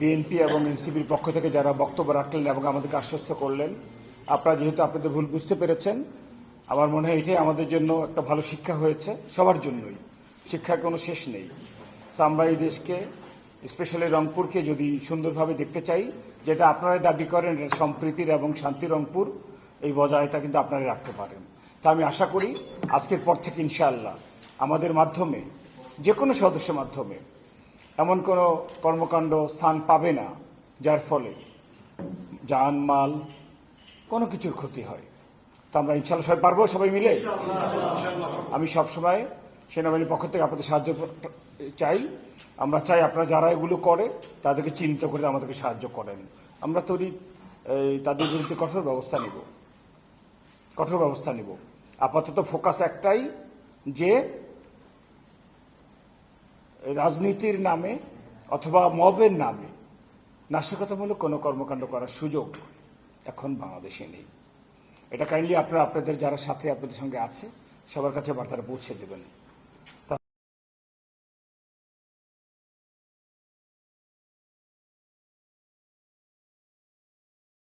BNP এবং এনসিপির পক্ষ থেকে যারা বক্তব্য রাখলেন এবং আমাদেরকে আশ্বস্ত করলেন, আপনারা যেহেতু আপনাদের ভুল বুঝতে পেরেছেন, আমার মনে হয় এটাই আমাদের জন্য একটা ভালো শিক্ষা হয়েছে, সবার জন্যই। শিক্ষার কোনো শেষ নেই। আমরা এই দেশকে, স্পেশালি রংপুরকে যদি সুন্দরভাবে দেখতে চাই, যেটা আপনারা দাবি করেন সম্প্রীতির এবং শান্তি রংপুর, এই বজায়টা কিন্তু আপনারা রাখতে পারেন। তা আমি আশা করি আজকের পর থেকে ইনশাআল্লাহ আমাদের মাধ্যমে যে কোনো সদস্যের মাধ্যমে এমন কোনো কর্মকাণ্ড স্থান পাবে না, যার ফলে যান, মাল কোনো কিছুর ক্ষতি হয়। তো আমরা ইনশাল্লাহ সবাই পারব, সবাই মিলে? আমি সবসময় সেনাবাহিনীর পক্ষ থেকে আপনাদের সাহায্য চাই। আমরা চাই আপনারা যারা এগুলো করে, তাদেরকে চিন্তা করে আমাদেরকে সাহায্য করেন। আমরা তৈরি তাদের বিরুদ্ধে কঠোর ব্যবস্থা নিব। কঠোর ব্যবস্থা নিব। আপাতত ফোকাস একটাই যে রাজনীতির নামে অথবা মবের নামে নাশকতামূলক কোনো কর্মকাণ্ড করার সুযোগ এখন বাংলাদেশে নেই। এটা কাইন্ডলি আপনারা, আপনাদের যারা সাথে, আপনাদের সঙ্গে আছে, সবার কাছে বার্তাটা পৌঁছে দেবেন।